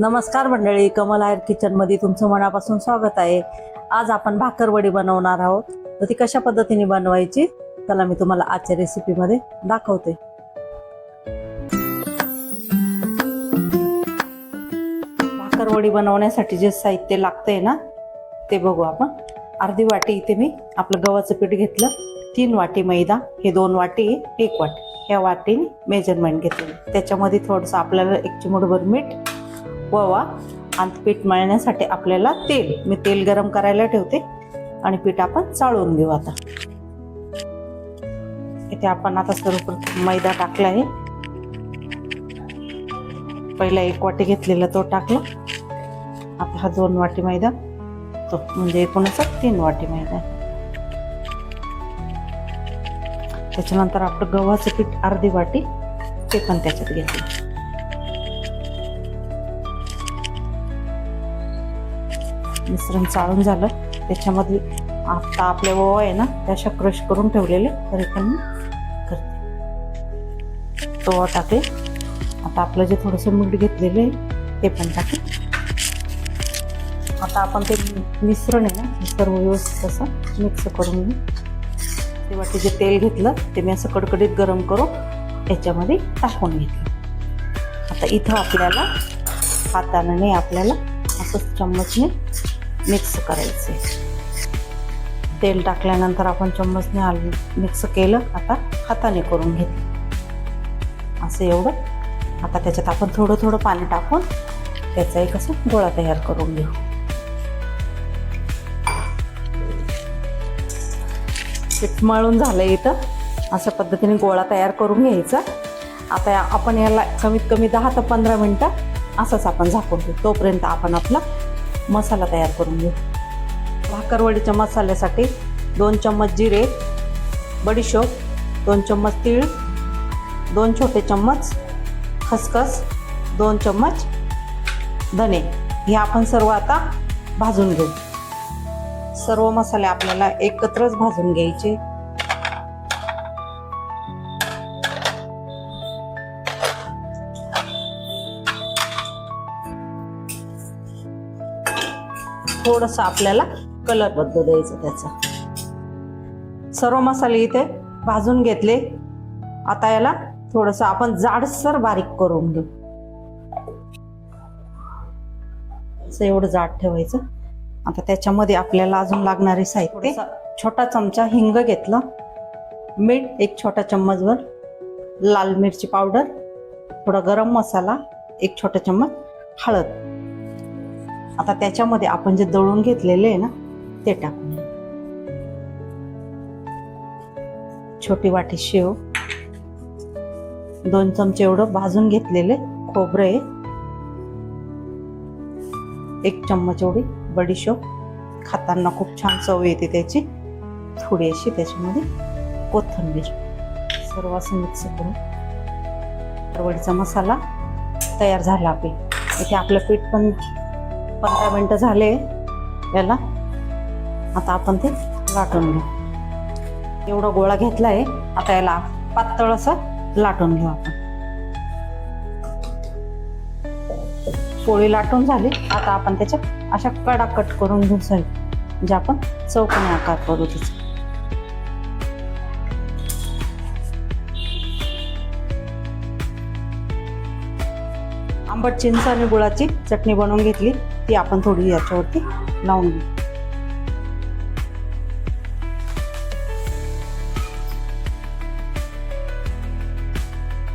नमस्कार मंडळी कमल आयर किचनमध्ये तुमचं मनापासून स्वागत आहे. आज आपण भाकरवडी बनवणार आहोत. तर ती कशा पद्धतीने बनवायची त्याला मी तुम्हाला आजच्या रेसिपीमध्ये दाखवते. भाकरवडी बनवण्यासाठी जे साहित्य लागतंय ना ते बघू आपण. अर्धी वाटी इथे मी आपलं गव्हाचं पीठ घेतलं. तीन वाटी मैदा हे दोन वाटी एक वाटी. ह्या वाटीने मेजरमेंट घेतली. त्याच्यामध्ये थोडंसं आपल्याला एक चिमूटभर मीठ वा आणि पीठ मळण्यासाठी आपल्याला तेल. मी तेल गरम करायला ठेवते आणि पीठ आपण चाळून घेऊ आता. इथे आपण आता सर्वप्रथम मैदा टाकला आहे. पहिला एक वाटी घेतलेला तो टाकला. आता हा दोन वाटी मैदा. तो म्हणजे एकूणच तीन वाटी मैदा त्याच्यानंतर आपलं गव्हाचं पीठ अर्धी वाटी ते पण त्याच्यात घेतलं. मिश्रण चाळून झालं. त्याच्यामध्ये आता आपले ओवा आहे ना त्याशा क्रश करून ठेवलेले. तरी पण करते. तो टाकले आता आपलं जे थोडंसं मीठ घेतलेलं आहे ते पण टाकले आता आपण ते मिश्रण आहे ना सर्व व्यवस्थित असं मिक्स करून घेऊ. ते वाटी जे तेल घेतलं ते मी असं कडकडीत गरम करून याच्यामध्ये टाकून घेतलं. आता इथं आपल्याला हाताने नाही आपल्याला असं चम्मचने मिक्स करायचं. तेल टाकल्यानंतर आपण चम्मचने आल मिक्स केलं आता हाताने करून घेतलं. असं एवढं. आता त्याच्यात आपण थोडं थोडं पाणी टाकून त्याचा एक असं गोळा तयार करून घेऊ. पीठ मळून झालं इथं. अशा पद्धतीने गोळा तयार करून घ्यायचा. आता आपण याला कमीत कमी दहा ते पंधरा मिनटं असंच आपण झाकून घेऊ तोपर्यंत आपण आपला मसाला तयार करून घेऊ. भाकरवडीच्या मसाल्यासाठी दोन चम्मच जिरे बडीशोप दोन चम्मच तीळ दोन छोटे चम्मच खसखस दोन चम्मच धने. हे आपण सर्व आता भाजून घेऊ. सर्व मसाले आपल्याला एकत्रच भाजून घ्यायचे. थोडस आपल्याला कलर बदलू द्यायचं त्याचा. सर्व मसाले इथे भाजून घेतले. आता याला थोडस आपण जाडसर बारीक करून घेऊ. असं एवढं जाड ठेवायचं. आता त्याच्यामध्ये आपल्याला अजून लागणारे साहित्य छोटा चमचा हिंग घेतला. मीठ एक छोटा चम्मचभर. लाल मिरची पावडर. थोडा गरम मसाला एक छोटा चम्मच हळद. आता त्याच्यामध्ये आपण जे दळून घेतलेले आहे ना ते टाकून. छोटी वाटी शेव. दोन चमचे एवढं भाजून घेतलेले खोबरं आहे. एक चम्मच एवढी बडीशोप खाताना खूप छान चव येते त्याची. थोडी अशी त्याच्यामध्ये कोथिंबीर. सर्व असं मिक्स करून. परवडीचा मसाला तयार झाला आपली. इथे आपलं पीठ पण पंधरा मिनटं झाले याला. आता आपण ते लाटून घेऊ. एवढा गोळा घेतला आहे आता याला पातळ असं लाटून घेऊ आपण. पोळी लाटून झाली. आता आपण त्याच्या अशा कडा कट करून घेऊ साहेब म्हणजे आपण चौकोनी आकार करू तिचा. आंबट चिंच आणि गुळाची चटणी बनवून घेतली. ती आपण थोडी याच्यावरती लावून घेऊ.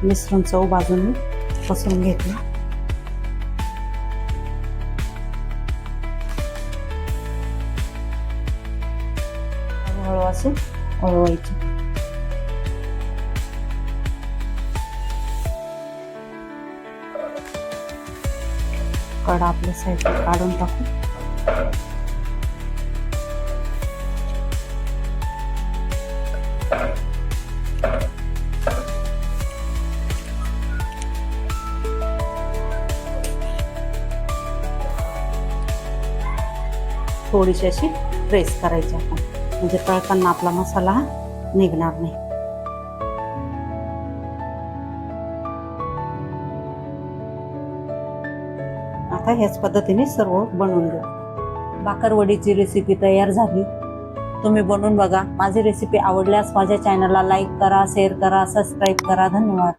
मिश्रण चव बाजूने पसरून घेतली. हळूहळू असे वळवायचे कड आपल्या साईड काढून टाकू. थोडीशी अशी प्रेस करायची आपण. म्हणजे तळताना आपला मसाला निघणार नाही. आता ह्याच पद्धतीने सर्व बनवून घेऊ भाकरवडीची रेसिपी तयार झाली. तुम्ही बनवून बघा. माझी रेसिपी आवडल्यास माझ्या चॅनलला लाईक करा शेअर करा सबस्क्राईब करा. धन्यवाद.